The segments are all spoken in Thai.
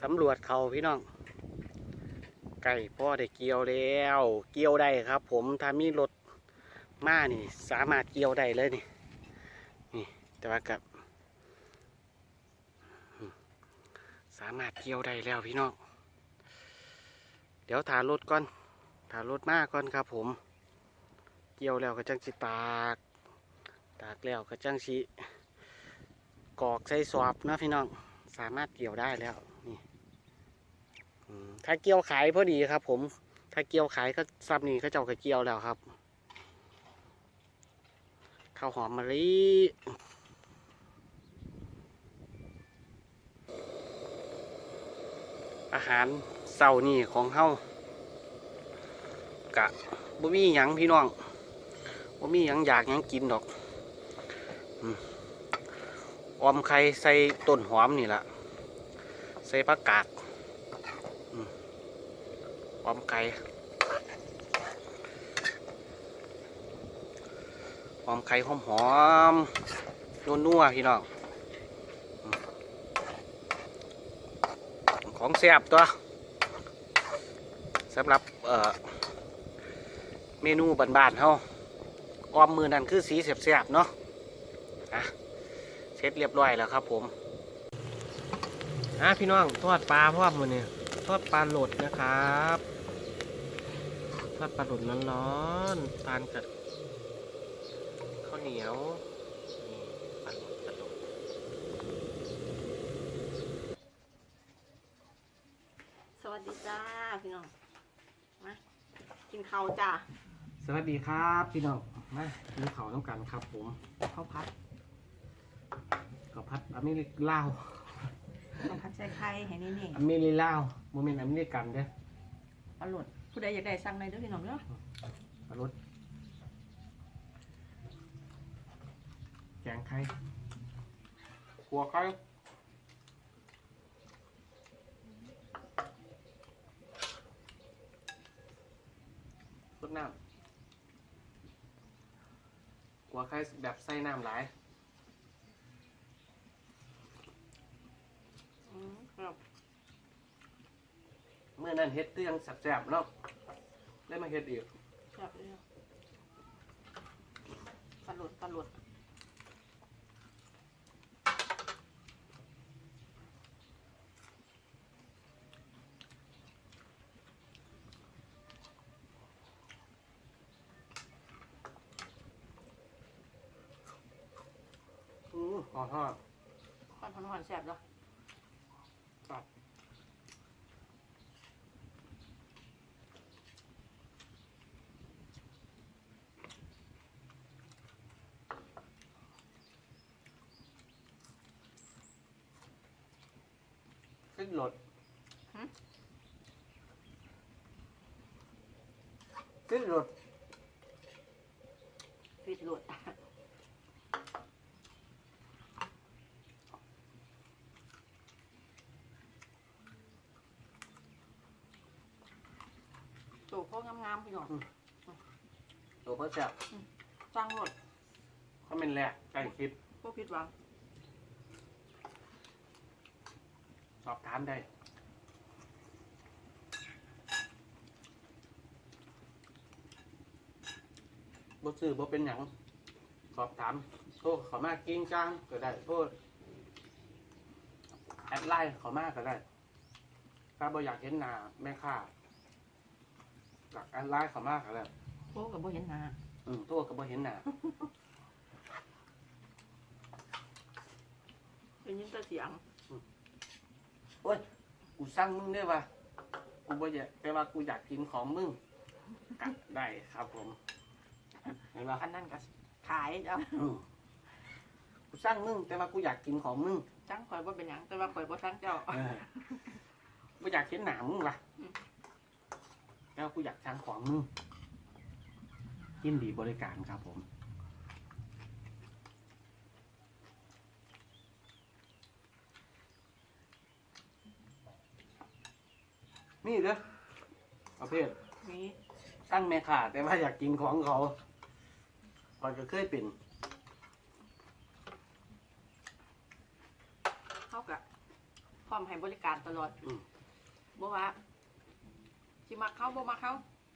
สำรวจเขาพี่น้อง ไก่พ่อได้เกี่ยวแล้ว เกี่ยวได้ครับ ผมถ้ามีรถมานี่ สามารถเกี่ยวได้เลยนี่นี่ แต่ว่ากับ สามารถเกี่ยวได้แล้วพี่น้องเดี๋ยวถารถก่อนถารถมาก่อนครับ ผม เกี่ยวแล้วก็จังสิตาก ตากแล้วก็จังสิกอกใส่สอบนะพี่น้องสามารถเกี่ยวได้แล้ว ถ้าเกี่ยวขายพอดีครับ ผม ถ้าเกี่ยวขายก็ซับนี่ก็เจ้าก็เกี่ยวแล้วครับข้าวหอมมะลิอาหารเสาร์นี่ของเฮากะบ่มีหยังพี่น้องบ่มีหยังอยากหยังกินดอกอมอมไข่ใส่ต้นหอมนี่แหละใส่ผักกาด ออมไข่ออมไข่หอมหอมนัวๆพี่น้องของแซ่บตัวสำหรับเมนูบานๆเฮาออมมือนั่นคือสีเสียบๆเนาะอะเสร็จเรียบร้อยแล้วครับผมอะพี่น้องทอดปลาพร้อมมือเนี่ยทอดปลาโหลดนะครับ ทอดปลาโหลดร้อนๆทานกับข้าวเหนียวนี่ปลาโหลดปลาโหลดสวัสดีจ้าพี่น้องมากินข้าวจ้าสวัสดีครับพี่น้องมากินข้าวน้ำกันครับ ผมข้าวผัดข้าวผัดอเมริกลาวข้าวผัดใส่ไข่ให้นี่นี่อเมริลาวโมเมนต์อเมริกันเด้ออร่อย ผู้ใดอยากได้สั่งได้เด้วยพี่น้องเนาะปลารสแกงไข่ขัวไข่รดน้ำขัวไข่แบบใส่น้ำหลายอืมครับ เมื่อนั้นเฮ็ดเรื่องสับแสบๆเนาะได้มาเฮ็ดอีกครับเลยปลาหลุดปลาหลุดอือหอทอดข้าวผัดหวานแซ่บเนาะ ขึ้นรถขึ้นรถฟิตหลุดโตพ่องามๆพี่น้องตัวเพื่อแซ่บสั่งหมดเขาเป็นแหลกไก่คลิปพวกผิดหวัง สอบถามได้บ่ซื้อบ่เป็นหยังสอบถามโทรเขามากิ้งจ้างก็ได้โทษแอดไลน์เขามาก็ได้ ถ้าบ่อยากเห็นหน้าแม่ค้าหลักแอดไลน์เขามาก็ได้โอ้กับบ่เห็นหน้าอืมโทษก็บ่เห็นหน้าเป็นยินแต่เสียง โอ้ยกูสั่งมึงได้ว่ากูบ่อยากแต่ว่ากูอยากกินของมึงก็ได้ครับผม เห็นปะอันนั้นก็ขายจ้าอืมกูสร้างมึงแต่ว่ากูอยากกินของมึงจังข่อยบ่เป็นหยังแต่ว่าข่อยบ่สั่งเจ้า เออกูอยากเห็นหนามึงล่ะอืม แล้วกูอยากสั่งของมึงยินดีบริการครับผม นี่เด้อประเภทนี่ตั้งแม่ขาแต่ว่าอยากกินของเขาก่อนก็เคยเป็นเท่ากับพร้อมให้บริการตลอดอืม บ่ว่าสิมาเข้าบ่มาเข้า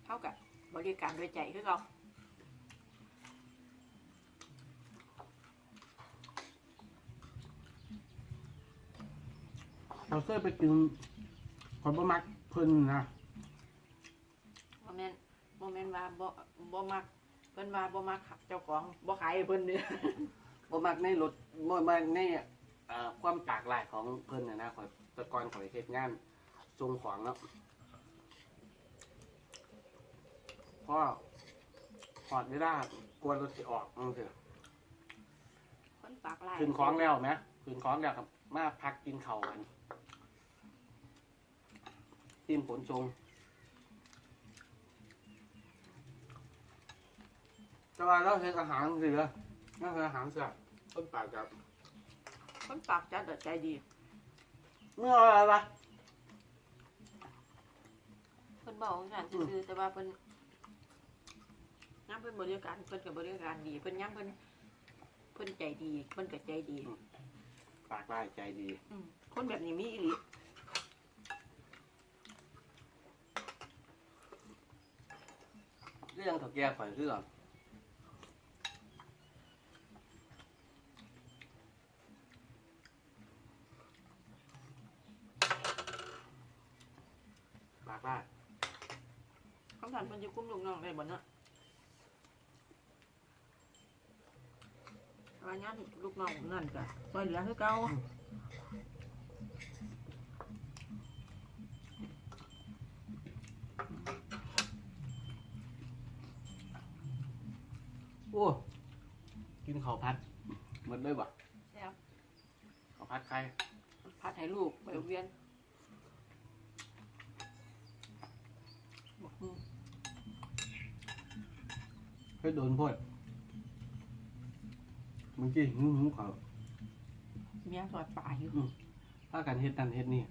เท่ากับบริการด้วยใจคือเราเราเคยไปกินคนบ่มัก เพิ่นนะโมเมนโมเมนว่าบ่บ่มักเพิ่นว่าบ่มักเจ้าของบ่ขายให้เพิ่นเด้อบ่มักในรถบ่มักในเอ่อความปากหลายของเพิ่นน่ะนะข่อยแต่ก่อนข่อยเฮ็ดงานส่งของเนาะพอหอดเวลากลัวรถสิออกจังซี่ คนปากลาย ขึ้นของแล้วไหมขึ้นของแล้วครับมาพักกินข้าวกัน ทีมผลชงแต่ว่าเราเฮ็ดอาหารสิเหรอนั่นคืออาหารเสียต้นปากกับคนปากจัดแต่ใจดีเมื่ออะไรวะเพิ่นบอกของฉันซื่อๆแต่ว่าเพิ่นย้ำเพิ่นบริการเพิ่นก็บริการดีเพิ่นย้ำเพิ่นเพิ่นใจดีเพิ่นก็ใจดี ปากได้ใจดี อืมคนแบบนี้มีอีหลี เรื่องถักแก่ข่อยเรื่องปากได้คำถามเพิ่นจะคุ้มลูกน้องได้บ่เนาะว่าย้ำลูกน้องนั่นก็ช่วยเหลือคือเก่า โอ้ กินข้าวพัดหมดเลยบ่แล้วข้าวพัดใครพัดให้ลูกไปโรงเรียนบอกอืมเคยโดนพ่นเมื่อกี้หูหูเขาเมียทอดปลาอยู่ถ้ากันเฮ็ดนั่นเฮ็ดนี่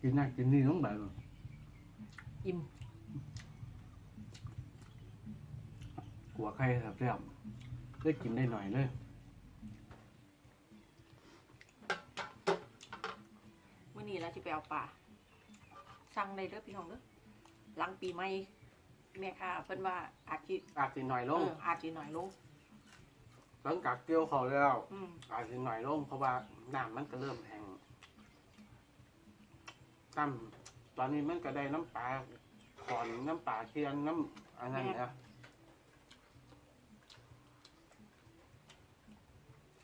กินนั่นกินนี่ต้องแบบ อิ่ม กลัวใครแซ่บๆได้กินได้หน่อยเลยมื่อนี้เราจะไปเอาปลาสั่งได้เด้อพี่น้องเด้อหลังปีใหม่แม่ค้าเพิ่นว่าอาจสิอาจสิหน่อยลเอง ออาจสิหน่อยลง หลังจากเกี่ยวเขาวแล้ว อืมอาจสิหน่อยลงเพราะว่าน้ำมันก็เริ่มแห้งตั้มตอนนี้มันก็ได้น้ำปลาขอนน้ำปลาเทียนน้ำอันนั้นนะ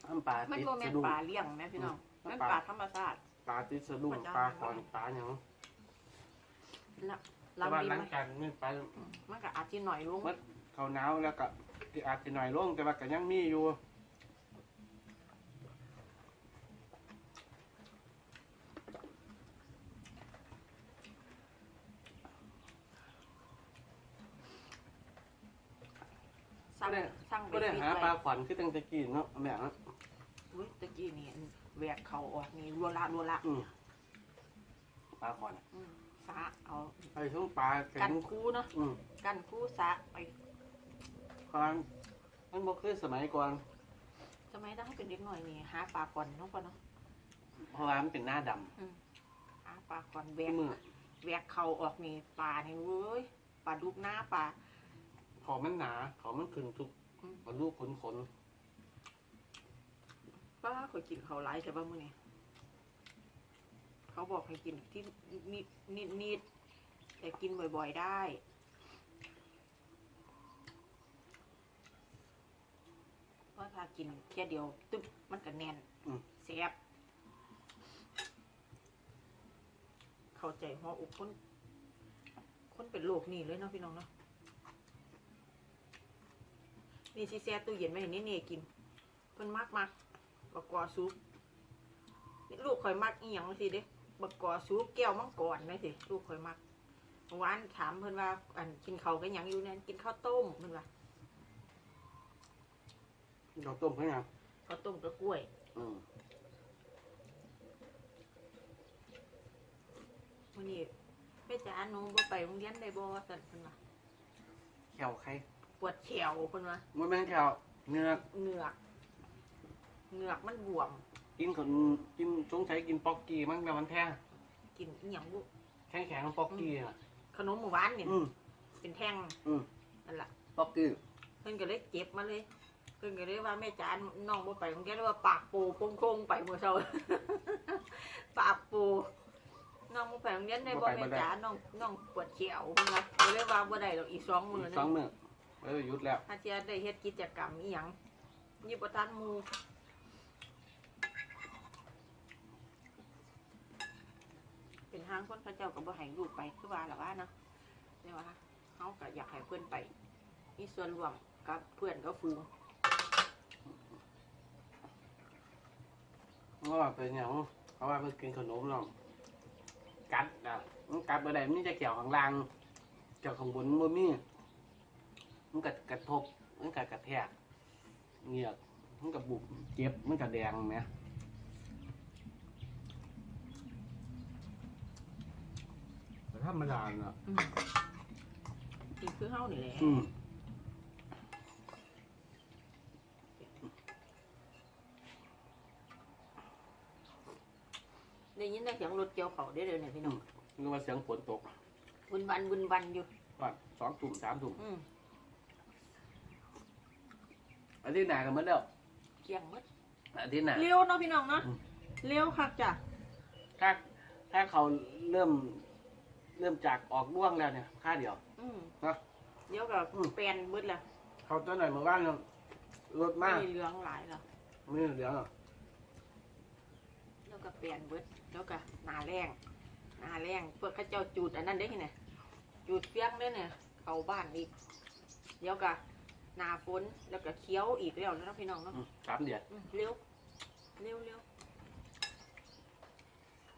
น้ำปลามันติดบ่แม่สะนดุ้ง ปลาเลี้ยงแม่พี่น้องมันปลาปลาธรรมชาติปลาติดสะดุ้งมันจะปลาขอนปลาอย่างละหแต่ลังว่าปีหลัใหงม่จากนี้ไปอืมมันก็อาจสิหน่อยลงมันเขาหนาวแล้วก็ที่อาจจะหน่อยลงแต่ว่าก็ยังมีอยู่สั่งสั่งไปก็ได้ฟิตหาไว้ปลาขวัญคือตั้งแตะกี้เนาะแม่นะ อุ้ยตะกี้นี่แหวกเขาออกนี่รัวละรัวละอืมปลาขวัญอืมสาเอาไอ้ช่วงปลาแข็กันงคูเนาะอืมกันคูสาไปครั้งมันบ่คือสมัยก่อนสมัยนั้นเป็นเด็กหน่อยนี่หาปลาก่อนเนาะพ่อเนาะเพราะว่ามันเป็นหน้าดหาปลาก่อนแหวำกมือแหวกเขาออกนี่ปลานี่เว้ยปลาดุกหน้าปลา ขอมันหนาขอมันขึ้นทุกอืม มันลูกขนขน ป้าเขากินเขาหลายใช่ป่ะมื้อนี้เขาบอกให้กินที่นิดนิดนิดแต่กินบ่อยๆได้เพราะถ้ากินแค่เดียวตึ๊บมันก็แน่นแซ่บเข้าใจหัวอกคนคนเป็นโรคนี่เลยเนาะพี่น้องเนาะนี่สิแซ่ตู้เย็นไว้ให้นี่เน่กินเพิ่นมักมัก บักกอซุปนี่ลูกข่อยมักอีหยังสิเด้บักกอซุปแก้วมังกรนะสิลูกข่อยมักเมื่อวานถามเพิ่นว่า อันกินข้าวกันหยังอยู่นั่นกินข้าวต้มเพิ่นว่าเราต้มให้ยังข้าวต้มกับกล้วย อืมมื้อนี้แม่จ๋าหนูบ่ไปโรงเรียนได้บ่สั่นเพิ่นว่าแขวใครปวดแขวเพิ่นว่ามันเป็นแขวเนื้อเหงือก เหงือกมันบวม กินคนกินสงสัยกินป๊อกกี้มั้งแต่มันแพงกินอีหยังบุแข็งแข็งๆป๊อกกี้อะขนมหมู่บ้านเนี่ยอืม เป็นแท่งอืม นั่นแหละป๊อกกี้เพิ่นก็เลยเจ็บมาเลย เพิ่นก็เลยว่าแม่จานน้องบ่ไปโรงเรียนเลยว่าปากโปโค้งๆไปเมื่อเช้า ปากโปน้องบ่ไปโรงเรียนได้บ่แม่จานน้องน้องปวดเขียวเพิ่นว่าก็เลยว่าบ่ได้ดอกอีกสองมื้ออีกนึสองงมื้อเออหยุดแล้ว ถ้าเทียได้เฮ็ดกิจกรรมอีหยังยี่บ่ทันหมู่เป็นทางคนพระเจ้าก็บ่ให้ลูกไปคือว่าล่ะว่าเนาะแต่ว่าเฮาก็อยากให้เพิ่อนไปมีส่วนร่วมกับเพื่อนกับฝูงเพราะว่าเป็นอย่างเพราะว่าเพิ่งกินขนมเนาะกัดอะมันกัดบ่ได้มันจะเกี่ยวข้างล่างเกี่ยวข้างบนมันบ่มีมันกัดกระทบมันกัดกระแทกเหงือกมันกับบุบเจ็บมันกัดแดงไหมแต่ ธรรมดาเนาะอืมกินคือเฮานี่แหละอืมได้ยินได้เสียงรถเกี่ยวเขาได้เลยเนี่ยพี่น้องนึกว่าเสียงฝนตกบุญวันบุญวันอยู่ว่าสองตุ่มสามตุ่มอืมอาทิตย์หน้ากันเหมือนเดิมเที่ยงหมดอาทิตย์หน้าเร็วเนาะพี่น้องเนาะอืมเร็วคักจ้ะถ้าถ้าเขาเริ่ม เริ่มจากออกร่วงแล้วเนี่ยค่าเดียวอืมนะ เดี๋ยวกับอืม แปลนเบิดแล้วเขาตัวหน่อยเมื่อวานเนี่ยรถมากมีเหลืองหลายแล้วไม่เหลืองหรอกเดี๋ยวกับแปลนเบิดเดี๋ยวกับหนาแรงหนาแรงเพื่อเข้าเจ้าจูดอันนั้นได้ที่ไหนจูดเฟี้ยงได้เนี่ยเข้าบ้านอีกเดี๋ยวกับหนาฝนแล้วก็เคี้ยวอีกแล้วแล้วเนาะพี่น้องเนาะ อืมสามเดือนอืมเร็ว เร็วเร็ว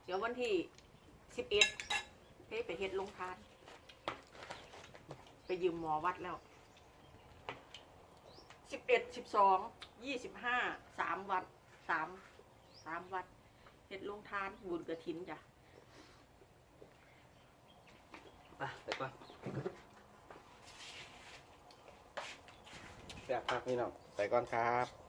เดี๋ยววันที่สิบเอ็ด เฮ้ยไปเฮ็ดลงทาน ไปยืมหมอวัดแล้วสิบเอ็ดสิบสองยี่สิบห้าสามวัดสามสามวัดเฮ็ดลงทานบุญกระถินจ้ะไปไปก่อนแบบพักนี่นาะใส่ก่อนครับ